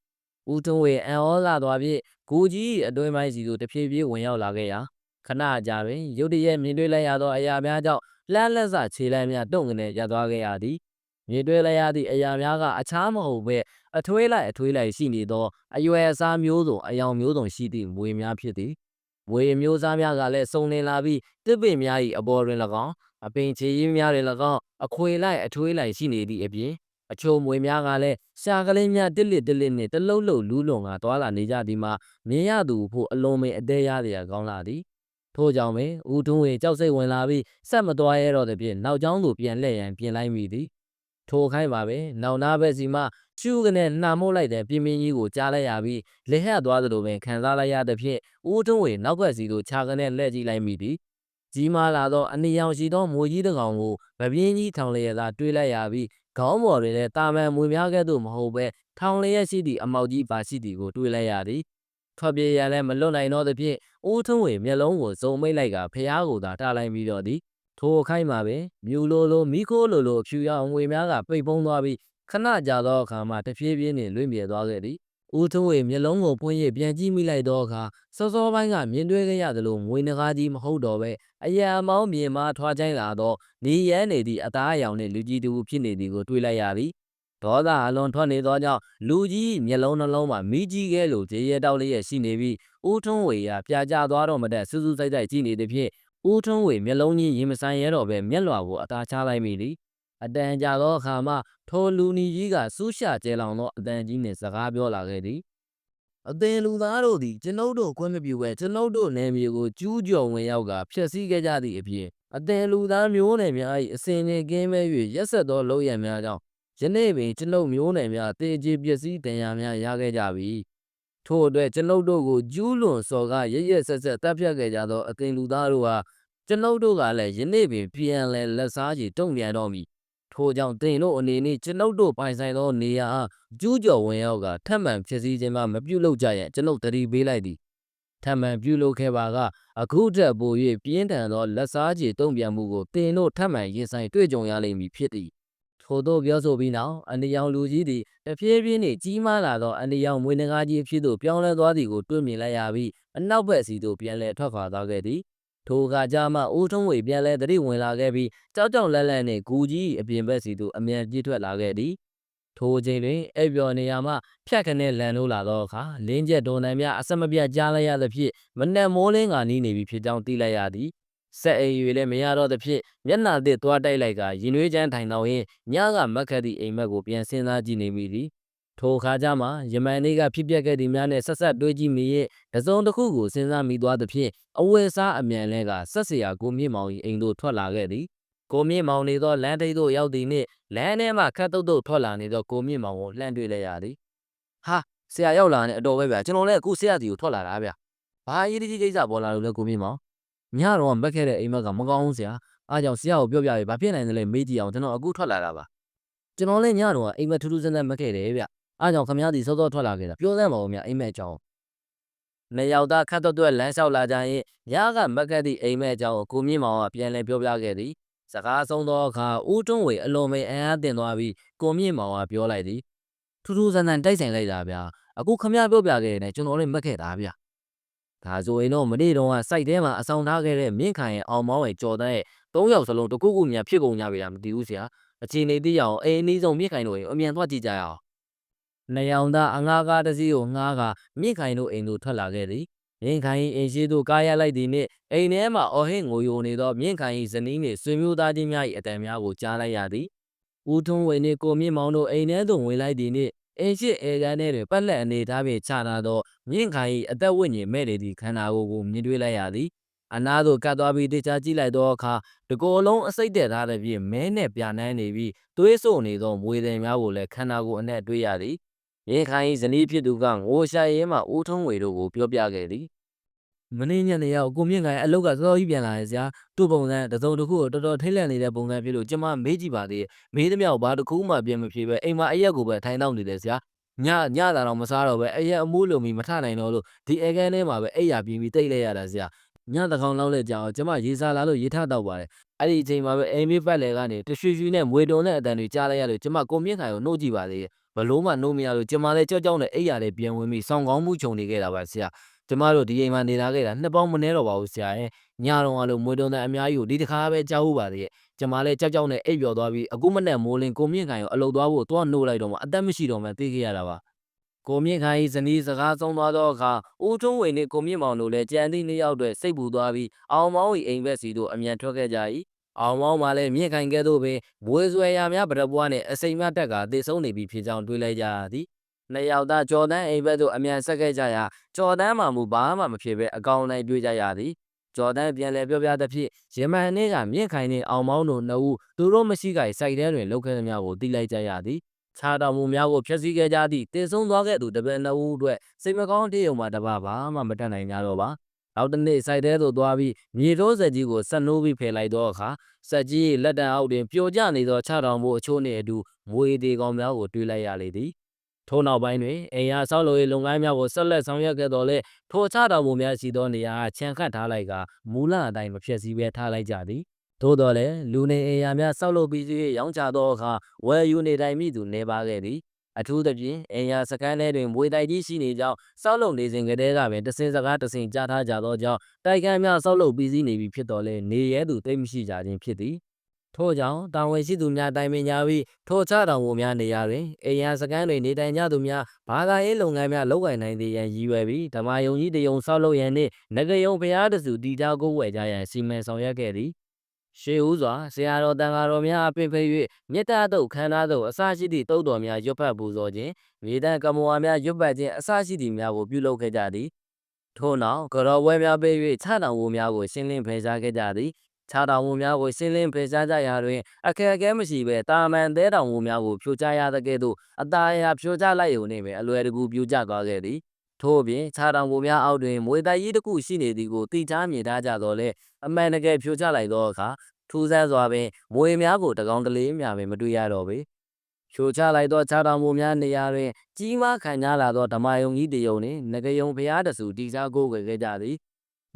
ဦးထုံးဝေအံ့ဩလာသွားဖြင့်ဂူကြီး၏အတွင်းပိုင်းစီသို့တဖြည်းဖြည်းဝင်ရောက်လာခဲ့ရာခဏအကြာတွင်ရုတ်တရက်မြင်တွေ့လိုက်ရသောအရာများကြောင့်လှမ်းလက်စခြေလမ်းများတုံကနေရပ်သွားခဲ့ရသည်မြင်တွေ့လိုက်ရသည့်အရာများကအခြားမဟုတ်ဘဲအထွေးလိုက်အထွေးလိုက်ရှိနေသောအရွယ်အစားမျိုးစုံအယောင်မျိုးစုံရှိသည့်မွေများဖြစ်သည်မွေအမျိုးစားများကလည်းစုံလင်လာပြီးတစ်ပင်များ၏အပေါ်တွင်၎င်းအပင်ချေရင်းများတွင်၎င်းအခွေလိုက်အထွေးလိုက်ရှိနေသည့်အပြင် အချို့မွေများကလည်းရှာကလေးများတစ်လစ်တစ်လစ်နှင့်တလှုပ်လှုပ်လူးလွန်ကတွာလာနေကြသည်မှာမြင်ရသူဖို့အလုံးမင်းအသေးရရကောင်းလာသည်ထို့ကြောင့်ပင်ဦးထွန်းဝေကြောက်စိတ်ဝင်လာပြီးဆက်မသွားရတော့သဖြင့်နောက်ကျောင်းသို့ပြန်လှည့်ရန်ပြင်လိုက်မိသည်ထိုခိုင်းပါပဲနောက်နာဘက်စီမှရှူးကနေနှာမို့လိုက်တဲ့ပြင်းပြင်းကြီးကိုကြားလိုက်ရပြီးလက်ဟပ်သွားသလိုပင်ခံစားလိုက်ရသဖြင့်ဦးထွန်းဝေနောက်ဘက်စီသို့ခြာကနေလှည့်ကြည့်လိုက်မိသည်ကြီးမားလာသောအနေရောင်ရှိသောမွေကြီးတစ်ကောင်ကိုဗပြင်းကြီးထောင်လျက်သာတွေးလိုက်ရပြီး ခေါင်းပေါ်တွင်လည်းတာမန်မွေများကဲ့သို့မဟုတ်ဘဲထောင်လျက်ရှိသည့်အမောက်ကြီးပါရှိသည်ကိုတွေးလိုက်ရသည်ထွက်ပြေးရန်လည်းမလွတ်နိုင်တော့သဖြင့်ဦးထွန်းဝေမျက်လုံးကိုစုံမိတ်လိုက်ကဖျားကိုသာတားလိုက်ပြီးတော့သည်ထိုအခိုက်မှာပဲမြူလိုလိုမိခိုးလိုလိုအဖြူရောင်ငွေများကပိတ်ဖုံးသွားပြီးခဏကြာသောအခါမှတဖြည်းဖြည်းနှင့်လွင့်မြေသွားခဲ့သည် ဦးထွန်းဝေမျက်လုံးကိုဖွင့်ရပြန်ကြည့်မိလိုက်သောအခါစောစောပိုင်းကမြင်တွေ့ခဲ့ရသလိုငွေနှကားကြီးမဟုတ်တော့ပဲအရာမောင်းမြင်မာထွားချိုင်းလာသောနေရန်နေသည့်အသားအရောင်နှင့်လူကြီးတူဖြစ်နေသည်ကိုတွေ့လိုက်ရသည်ဒေါသအလွန်ထွက်နေသောကြောင့်လူကြီးမျက်လုံးနှလုံးမှာမိကြီးကဲလိုကြေရဲတောက်လျက်ရှိနေပြီးဦးထွန်းဝေရာပြာကျသွားတော့မတဲ့စူးစူးဆိုင်ဆိုင်ကြည့်နေသည်ဖြင့်ဦးထွန်းဝေမျက်လုံးကြီးရင်မဆိုင်ရတော့ပဲမျက်လွှာကိုအသာချလိုက်မိသည် အတန်ကြာသောအခါမှထိုလူနီကြီးကစူးရှာကျဲလောင်သောအတန်ကြီးနှင့်စကားပြောလာခဲ့သည်အသင်လူသားတို့သည်ကျွန်ုပ်တို့ခွင့်မပြုဘဲကျွန်ုပ်တို့နယ်မြေကိုကျူးကျော်ဝင်ရောက်ကဖျက်ဆီးခဲ့ကြသည့်အပြင်အသင်လူသားမျိုးနယ်များ၏အစဉ်နှင့်ကင်းမဲ့၍ရက်ဆက်သောလုပ်ရန်များကြောင့်ယနေ့ပင်ကျွန်ုပ်မျိုးနယ်များတေကျေပျက်စီးတရားများရခဲ့ကြပြီထို့အတွက်ကျွန်ုပ်တို့ကိုကျူးလွန်စော်ကားရရက်ဆက်ဆက်တပ်ဖြတ်ခဲ့ကြသောအသင်လူသားတို့ဟာကျွန်ုပ်တို့ကလည်းယနေ့ပင်ပြန်လည်လက်စားချေတုံ့ပြန်တော့မည် ထို့ကြောင့်တင်တို့အနေနဲ့ကျွန်ုပ်တို့ပိုင်ဆိုင်သောနေရာအားကျူးကျော်ဝင်ရောက်ကထပ်မံဖြစ်စည်းခြင်းမှမပြုလုပ်ကြရန်ကျွန်ုပ်တတိပေးလိုက်သည်ထပ်မံပြုလုပ်ခဲ့ပါကအခုထက်ပို၍ပြင်းထန်သောလက်စားချေတုံ့ပြန်မှုကိုတင်တို့ထပ်မံရင်ဆိုင်တွေ့ကြုံရလိမ့်မည်ဖြစ်သည်ထို့သောပြောဆိုပြီးနောက်အနီရောင်လူကြီးသည်တဖြည်းဖြည်းနှင့်ကြီးမားလာသောအနီရောင်မွေးနဂါးကြီးဖြစ်သို့ပြောင်းလဲသွားသည်ကိုတွေ့မြင်လိုက်ရပြီးအနောက်ဘက်စီသို့ပြန်လည်ထွက်ခွာသွားခဲ့သည် ထိုအခါကျမှအိုးထုံးဝေပြန်လဲသတိဝင်လာခဲ့ပြီးကြောက်ကြောက်လန့်လန့်နှင့်ဂူကြီးအပြင်ဘက်စီသို့အမြန်ပြေးထွက်လာခဲ့သည်ထိုအချိန်တွင်အိပ်ပျော်နေရာမှဖြတ်ခနဲ့လန်လို့လာသောအခါလင်းကျက်ဒေါ်နံများအဆက်မပြတ်ကြားလိုက်ရသဖြင့်မနှက်မိုးလင်းကနီးနေပြီဖြစ်ကြောင်းသိလိုက်ရသည်ဆက်အိမ်၍လည်းမရတော့သဖြင့်မျက်နှာသစ်သွားတိုက်လိုက်ကရင်နှွေးချမ်းထိုင်တော့ရင်ညကမက်ခတ်သည့်အိမ်မက်ကိုပြန်စဉ်းစားကြည့်နေမိသည် ထိုအခါကျမှယမန်လေးကဖြစ်ပျက်ခဲ့သည်များနဲ့ဆက်ဆက်တွေးကြည့်မိရဲ့တစုံတစ်ခုကိုစဉ်းစားမိသွားသဖြင့်အဝယ်စားအမြန်လဲကဆက်စရာကိုမြင့်မောင်၏အိမ်သို့ထွက်လာခဲ့သည်ကိုမြင့်မောင်နေသောလမ်းထိပ်သို့ရောက်သည်နှင့်လမ်းထဲမှခတ်တုတ်တုတ်ထွက်လာနေသောကိုမြင့်မောင်ကိုလှမ်းတွေ့လိုက်ရသည်ဟာဆရာရောက်လာနေအတော်ပဲဗျာကျွန်တော်လည်းအခုဆရာစီကိုထွက်လာတာဗျာဘာအရေးကြီးကိစ္စပေါ်လာလို့လဲကိုမြင့်မောင်ညတော့မက်ခဲ့တဲ့အိမ်မက်ကမကောင်းဘူးဆရာအားကြောင့်ဆရာကိုပြောပြရပြီဘာဖြစ်နိုင်တယ်လဲမေးကြည့်အောင်ကျွန်တော်အခုထွက်လာတာပါကျွန်တော်လည်းညတော့အိမ်မက်ထူးထူးဆန်းဆန်းမက်ခဲ့တယ်ဗျ အားကြောင့်ခမရသည်စောစောထွက်လာခဲ့တာပြောစမ်းပါဦးမြအိမ်မက်အကြောင်းနှစ်ယောက်သားခတ်တော့တွက်လမ်းလျှောက်လာကြရင်ညကမက်ကတ်သည့်အိမ်မက်အကြောင်းကိုကိုမြင့်မောင်ကပြန်လဲပြောပြခဲ့သည်စကားဆုံးသောအခါဦးတွန်းဝေအလွန်ပဲအံ့အားတင်သွားပြီးကိုမြင့်မောင်ကပြောလိုက်သည်ထူးထူးဆန်းဆန်းတိုက်ဆိုင်လိုက်တာဗျာအခုခမရပြောပြခဲ့တဲ့ကျွန်တော်လည်းမက်ခဲ့တာဗျာဒါဆိုရင်တော့မနေ့တုန်းကစိုက်ထဲမှာအဆောင်ထားခဲ့တဲ့မင်းခိုင်ရဲ့အောင်မောင်းရဲ့ကြော်တန်းရဲ့သုံးယောက်စလုံးတခုခုများဖြစ်ကုန်ကြပြီလားမသိဘူးဆရာအချိန်လေးသိရအောင်အိမ်အနည်းဆုံးမြင့်ခိုင်တို့ရဲ့အမြန်သွားကြည့်ကြရအောင် နေအောင်သားအငားကားတစ်စီးကိုငှားကမြင့်ခိုင်တို့အိမ်သို့ထွက်လာခဲ့သည်မြင့်ခိုင်၏အိမ်ရှိသို့ကားရလိုက်သည်နှင့်အိမ်ထဲမှအော်ဟစ်ငိုယိုနေသောမြင့်ခိုင်၏ဇနီးနှင့်ဆွေမျိုးသားချင်းများ၏အတန်များကိုကြားလိုက်ရသည်ဦးထွန်းဝေနှင့်ကိုမြင့်မောင်တို့အိမ်ထဲသို့ဝင်လိုက်သည်နှင့်အင်ရှိအေကန်ထဲတွင်ပတ်လက်အနေထားဖြင့်ခြာထားသောမြင့်ခိုင်၏အသက်ဝိညာဉ်မဲ့နေသည့်ခန္ဓာကိုယ်ကိုမြင်တွေ့လိုက်ရသည်အနာသို့ကတ်သွားပြီးတေချာကြည့်လိုက်သောအခါတကောလုံးအစိတ်တက်ထားတဲ့ဖြင့်မဲနဲ့ပြာနှမ်းနေပြီးသွေးဆို့နေသောမွေတယ်များကိုလည်းခန္ဓာကိုယ်အနှက်တွေ့ရသည် မြင့်ခိုင်၏ဇနီးဖြစ်သူကငိုရှာရဲမှဦးထုံးဝေတို့ကိုပြောပြခဲ့သည်မင်းညနေရောက်ကိုမြင့်ခိုင်အလုတ်ကစောစောကြီးပြန်လာရဲ့ဆရာသူ့ပုံစံတစ်စုံတစ်ခုကိုတော်တော်ထိတ်လန့်နေတဲ့ပုံစံဖြစ်လို့ကျွန်မမေးကြည့်ပါသေးတယ်မေးသမျှကိုဘာတစ်ခုမှပြန်မဖြေပဲအိမ်မှာအရက်ကိုပဲထိုင်တော့နေတယ်ဆရာညညတာတော့မစားတော့ပဲအရက်အမိုးလုံပြီးမထနိုင်တော့လို့ဒီအဲကန်းထဲမှာပဲအိပ်ရာပြင်းပြီးတိတ်လိုက်ရတာဆရာညတကောင်လောက်လဲကြာအောင်ကျွန်မရေစားလာလို့ရေထတော့ပါတယ်အဲ့ဒီအချိန်မှာပဲအိမ်မေးပတ်လေကနေတရွှေရွှေနဲ့မွေတုံတဲ့အတန်တွေကြားလိုက်ရလို့ကျွန်မကိုမြင့်ခိုင်ကိုနှုတ်ကြည့်ပါသေးတယ် ဘလို့မှနှုတ်မရလို့ကျွန်မလည်းကြောက်ကြောက်နဲ့အိပ်ရာလေးပြန်ဝင်ပြီးဆောင်းကောင်းမှုခြုံနေခဲ့တာပါဆရာကျမတို့ဒီအိမ်မှာနေလာခဲ့တာနှစ်ပေါင်းမနည်းတော့ပါဘူးဆရာရဲ့ညတော့အလိုမွေးတုံးတဲ့အများကြီးကိုဒီတစ်ခါပဲကြားဟုတ်ပါသေးရဲ့ကျမလည်းကြောက်ကြောက်နဲ့အိပ်ပျော်သွားပြီးအခုမနဲ့မိုးလင်းကိုမြင့်ခိုင်ကိုအလုတ်သွားဖို့သွားနှိုးလိုက်တော့မှအသက်မရှိတော့မှသိခဲ့ရတာပါကိုမြင့်ခိုင်ဇနီးစကားဆုံးသွားတော့အခါဦးထုံးဝေနဲ့ကိုမြင့်မောင်တို့လည်းကြံသည့်နှစ်ယောက်အတွက်စိတ်ပူသွားပြီးအောင်မောင်း၏အိမ်ဘက်စီတို့အမြန်ထွက်ခဲ့ကြ၏ အောင်မောင်းမှလည်းမြင့်ခိုင်ကဲ့သို့ပင်ဘွေဆွဲရများဗရပွားနှင့်အစိမ်မတက်ကသေဆုံးနေပြီဖြစ်ကြောင်းတွေးလိုက်ကြရသည်နှစ်ယောက်သားကြော်တန်းအိမ်ဘက်သို့အမြန်ဆက်ခဲ့ကြရာကျော်တန်းမှမူဘာမှမဖြစ်ပဲအကောင်လိုက်တွေ့ကြရသည်ကျော်တန်းပြန်လဲပြောပြသဖြင့်ရမန်နှင်းကမြင့်ခိုင်နှင့်အောင်မောင်းတို့နှစ်ဦးသူတို့မရှိကြစိုက်တဲတွင်လောက်ခဲ့သမျှကိုတိလိုက်ကြရသည်ခြားတော်မူများကိုဖျက်ဆီးခဲ့ကြသည့်တေဆုံးသွားခဲ့သူတပည့်နှစ်ဦးအတွက်စိတ်မကောင်းတေးုံမှတပါဘာမှမတတ်နိုင်ကြတော့ပါ နောက်တစ်နေ့စိုက်တဲသို့သွားပြီးမြေတိုးဆက်ကြီးကိုဆက်နိုးပြီးဖယ်လိုက်သောအခါဆက်ကြီး၏လက်တံအောက်တွင်ပျော်ကျနေသောခြားတော်မူအချို့နှင့်အတူမွေသေးကောင်များကိုတွေ့လိုက်ရလေသည်ထို့နောက်ပိုင်းတွင်အိမ်ယာဆောက်လုပ်ရေးလုပ်ငန်းများကိုဆက်လက်ဆောင်ရွက်ခဲ့တော်လဲထိုချတော်မူများရှိသောနေရာကခြံခတ်ထားလိုက်ကမူလအတိုင်းမဖြစ်စည်းပဲထားလိုက်ကြသည်သို့တော်လည်းလူနေအိမ်ယာများဆောက်လုပ်ပြီး၍ရောင်းချသောအခါဝယ်ယူနေတိုင်းမိသူနေပါခဲ့သည် အထူးသဖြင့်အိမ်ယာစကန်ထဲတွင်မွေတိုက်ကြီးရှိနေကြောင်းဆောက်လုပ်နေစဉ်ကတည်းကပင်တစင်စကားတစင်ကြားထားကြသောကြောင့်တိုက်ခန်းများဆောက်လုပ်ပြီးစီးနေပြီဖြစ်တော်လဲနေရဲသူတိတ်မရှိကြခြင်းဖြစ်သည်ထို့ကြောင့်တာဝန်ရှိသူများတိုင်ပင်ကြပြီးထိုချတော်မူများနေရာတွင်အိမ်ယာစကန်တွင်နေထိုင်ကြသူများဘာသာရေးလုပ်ငန်းများလုပ်ကိုင်နိုင်သေးရန်ရည်ရွယ်ပြီးဓမ္မယုံကြီးတယုံဆောက်လုပ်ရန်နှင့်ငကယုံဘုရားတစုတည်ထားကိုးဝယ်ကြရန်စီမံဆောင်ရွက်ခဲ့သည် ရှေးဦးစွာဆရာတော်တန်ဃာတော်များအပင်ဖိ၍မေတ္တာတုတ်ခန္ဓာတုတ်အစရှိသည့်တုတ်တော်များရွတ်ဖတ်ပူဇော်ခြင်းမြေတံကမောဝါများရွတ်ပတ်ခြင်းအစရှိသည့်များကိုပြုလုပ်ခဲ့ကြသည်ထို့နောက်ကတော်ပွဲများပေး၍ခြားတော်ဝူများကိုရှင်းလင်းဖယ်ရှားခဲ့ကြသည်ခြားတော်မူများကိုရှင်းလင်းဖေရှားကြရာတွင်အခက်အခဲမရှိဘဲတာမန်သေးတော်မူများကိုဖြိုချရသကဲ့သို့အตาအရာဖြိုချလိုက်ရုံနှင့်ပဲအလွယ်တကူပြိုကျသွားခဲ့သည် ထို့အပြင်ခြားတော်မူများအောက်တွင်မွေတိုက်ကြီးတစ်ခုရှိနေသည်ကိုသိချားမြင်ထားကြတော့လေအမှန်တကယ်ဖြိုချလိုက်သောအခါထူးဆန်းစွာပင်မွေများကိုတကောင်တလေးများပင်မတွေ့ရတော့ပေဖြိုချလိုက်သောခြားတော်မူများနေရာတွင် ကြီးမားခံကြလာသောဓမ္မယုံကြီးတယုံနှင့်ငကယုံဘုရားတဆူတိစားကိုးကွယ်ခဲ့ကြသည်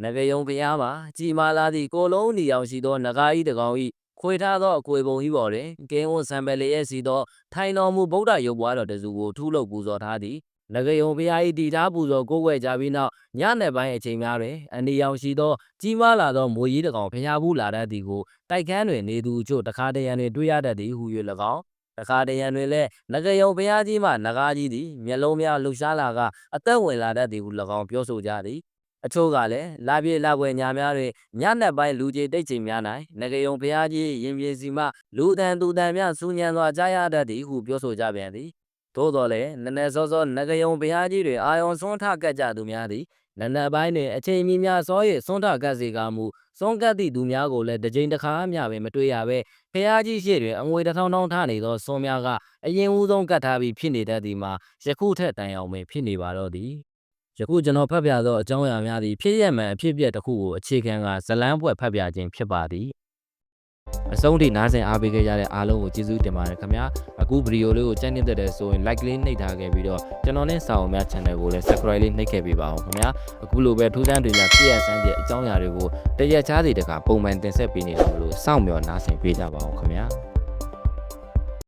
နဂယုံဘုရားမှာကြည်မာလာသည့်ကိုလုံးနီအောင်ရှိသောနဂါဤတကောင်ဤခွေထားသောအကွေပုံဤပေါ်တွင်ကင်းဝတ်ဆံပယ်လျက်စီသောထိုင်တော်မူဗုဒ္ဓရုပ်ပွားတော်တစုကိုထူးလုပ်ပူဇော်ထားသည် နဂယုံဘုရားဤတည်ထားပူဇော်ကိုးကွယ်ကြပြီးနောက်ညနေပိုင်းအချိန်များတွင်အနီအောင်ရှိသောကြီးမားလာသောမွေကြီးတကောင်ဘုရားဘူးလာတတ်သည်ကိုတိုက်ခန်းတွင်နေသူအချို့တခါတရံတွင်တွေ့ရတတ်သည်ဟု၍၎င်းတခါတရံတွင်လည်းနဂယုံဘုရားကြီးမှနဂါကြီးသည်မျက်လုံးများလှူရှားလာကအသက်ဝင်လာတတ်သည်ဟု၎င်းပြောဆိုကြသည်အချို့ကလည်းလာပြေလာပွဲညာများတွင်ညနက်ပိုင်းလူကြီးတိတ်ချိန်များ၌ငကယုံဘုရားကြီးရင်ပြေစီမှလူတန်သူတန်များစူညံစွာကြားရတတ်သည်ဟုပြောဆိုကြပြန်သည် သို့တော်လည်းနည်းနည်းစောစောငကယုံဘုရားကြီးတွင်အာယုံဆွန်းထကတ်ကြသူများသည်နနက်ပိုင်းတွင်အချိန်မြများစော၍ဆွန်းထကတ်စေကမူစွန်းကတ်သည့်သူများကိုလည်းတစ်ကြိမ်တစ်ခါမျှပင်မတွေ့ရဘဲဘုရားကြီးရှေ့တွင်အငွေတစ်ထောင်ထောင်ထနေသောစွန်းများကအရင်ဦးဆုံးကတ်ထားပြီးဖြစ်နေတတ်သည်မှာယခုထက်တိုင်အောင်ပင်ဖြစ်နေပါတော့သည်ယခုကျွန်တော်ဖတ်ပြသောအကြောင်းအရာများသည်ဖြစ်ရမှန်အဖြစ်အပျက်တစ်ခုကိုအခြေခံကဇလန်းပွဲဖတ်ပြခြင်းဖြစ်ပါသည် အဆုံးထိနားဆင်အားပေးခဲ့ကြတဲ့အားလုံးကိုကျေးဇူးတင်ပါတယ်ခင်ဗျာအခုဗီဒီယိုလေးကိုကြိုက်နေတဲ့တဲ့ဆိုရင် like လေးနှိပ်ထားခဲ့ပြီးတော့ကျွန်တော်နဲ့စာအုပ်များ channel ကိုလည်း subscribe လေးနှိပ်ခဲ့ပေးပါအောင်ခင်ဗျာအခုလိုပဲထူးဆန်းတွေများဖြစ်ရဆန်းတဲ့အကြောင်းအရာတွေကိုတရက်ချားစီတကပုံမှန်တင်ဆက်ပေးနေတယ်လို့စောင့်မျှော်နားဆင်ပေးကြပါအောင်ခင်ဗျာ